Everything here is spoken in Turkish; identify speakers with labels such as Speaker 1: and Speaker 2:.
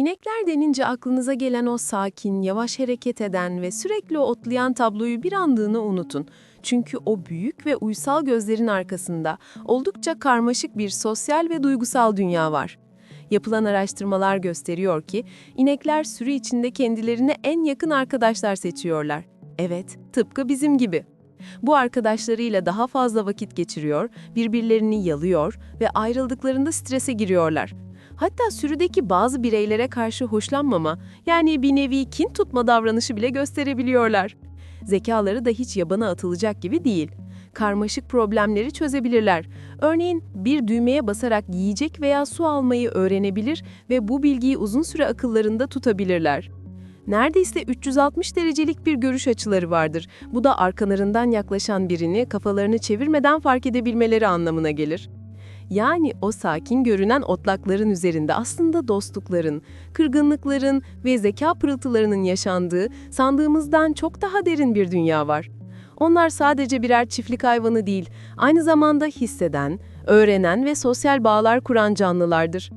Speaker 1: İnekler denince aklınıza gelen o sakin, yavaş hareket eden ve sürekli otlayan tabloyu bir anlığına unutun. Çünkü o büyük ve uysal gözlerin arkasında oldukça karmaşık bir sosyal ve duygusal dünya var. Yapılan araştırmalar gösteriyor ki inekler sürü içinde kendilerine en yakın arkadaşlar seçiyorlar. Evet, tıpkı bizim gibi. Bu arkadaşlarıyla daha fazla vakit geçiriyor, birbirlerini yalıyor ve ayrıldıklarında strese giriyorlar. Hatta sürüdeki bazı bireylere karşı hoşlanmama, yani bir nevi kin tutma davranışı bile gösterebiliyorlar. Zekaları da hiç yabana atılacak gibi değil. Karmaşık problemleri çözebilirler. Örneğin bir düğmeye basarak yiyecek veya su almayı öğrenebilir ve bu bilgiyi uzun süre akıllarında tutabilirler. Neredeyse 360 derecelik bir görüş açıları vardır. Bu da arkalarından yaklaşan birini kafalarını çevirmeden fark edebilmeleri anlamına gelir. Yani o sakin görünen otlakların üzerinde aslında dostlukların, kırgınlıkların ve zeka pırıltılarının yaşandığı sandığımızdan çok daha derin bir dünya var. Onlar sadece birer çiftlik hayvanı değil, aynı zamanda hisseden, öğrenen ve sosyal bağlar kuran canlılardır.